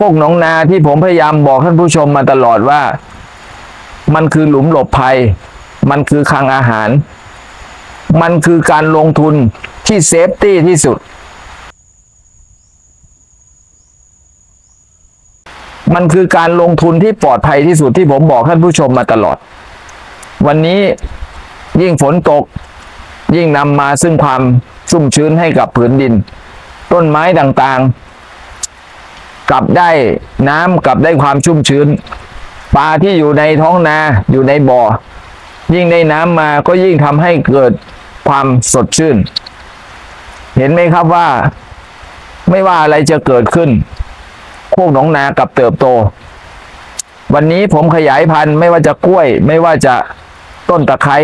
โคกหนองนาที่ผมพยายามบอกท่านผู้ชมมาตลอดว่า มันคือหลุมหลบภัย มันคือคลังอาหาร มันคือการลงทุนที่เซฟตี้ที่สุด มันคือการลงทุนที่ปลอดภัยที่สุดที่ผมบอกท่านผู้ชมมาตลอด วันนี้ยิ่งฝนตก ยิ่งนำมาซึ่งความชุ่มชื้นให้กับผืนดิน ต้นไม้ต่างๆ กลับได้น้ำกลับได้ความชุ่มชื้น ปลาที่อยู่ในท้องนาอยู่ในบ่อ ยิ่งได้น้ำมาก็ยิ่งทำให้เกิดความสดชื่น เห็นไหมครับว่า ไม่ว่าอะไรจะเกิดขึ้นโคกหนองนากับเติบโต วันนี้ผมขยายพันธุ์ไม่ว่าจะกล้วย ไม่ว่าจะต้นตะไคร้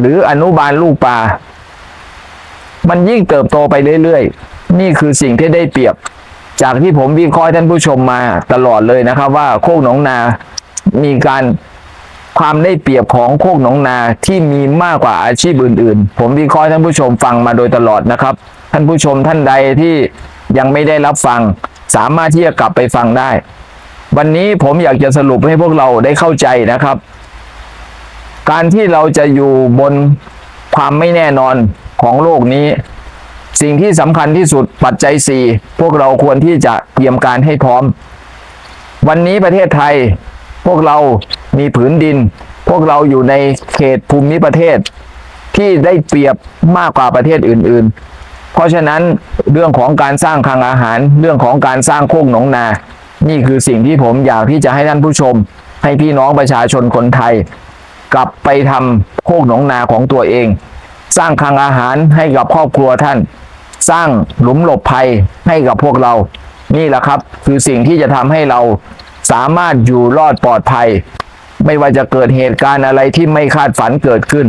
หรืออนุบาลลูกปลา มันยิ่งเติบโตไปเรื่อยๆ นี่คือสิ่งที่ได้เปรียบ จากที่ผมวิเคราะห์ท่านผู้ชมมาตลอดเลยนะครับ ว่าโคกหนองนามีการความได้เปรียบของโคกหนองนาที่มีมากกว่าอาชีพอื่น ๆ ผมวิเคราะห์ท่านผู้ชมฟังมาโดยตลอดนะครับ ท่านผู้ชมท่านใดที่ยังไม่ได้รับฟัง สามารถที่จะกลับไปฟังได้ วันนี้ผมอยากจะสรุปให้พวกเราได้เข้าใจนะครับ การที่เราจะอยู่บนความไม่แน่นอนของโลกนี้ สิ่งที่สำคัญที่สุดปัจจัยสี่พวกเราควรที่จะเตรียมการให้พร้อม วันนี้ประเทศไทย พวกเรามีผืนดิน พวกเราอยู่ในเขตภูมิประเทศ ที่ได้เปรียบมากกว่าประเทศอื่น ๆ เพราะฉะนั้นเรื่องของการสร้างคลังอาหาร เรื่องของการสร้างโคกหนองนา นี่คือสิ่งที่ผมอยากที่จะให้ท่านผู้ชม ให้พี่น้องประชาชนคนไทย กลับไปทำโคกหนองนาของตัวเอง สร้างคลังอาหารให้กับครอบครัวท่าน สร้างหลุมหลบภัยให้กับพวกเรา นี่แหละครับ คือสิ่งที่จะทำให้เราสามารถอยู่รอดปลอดภัย ไม่ว่าจะเกิดเหตุการณ์อะไรที่ไม่คาดฝันเกิดขึ้น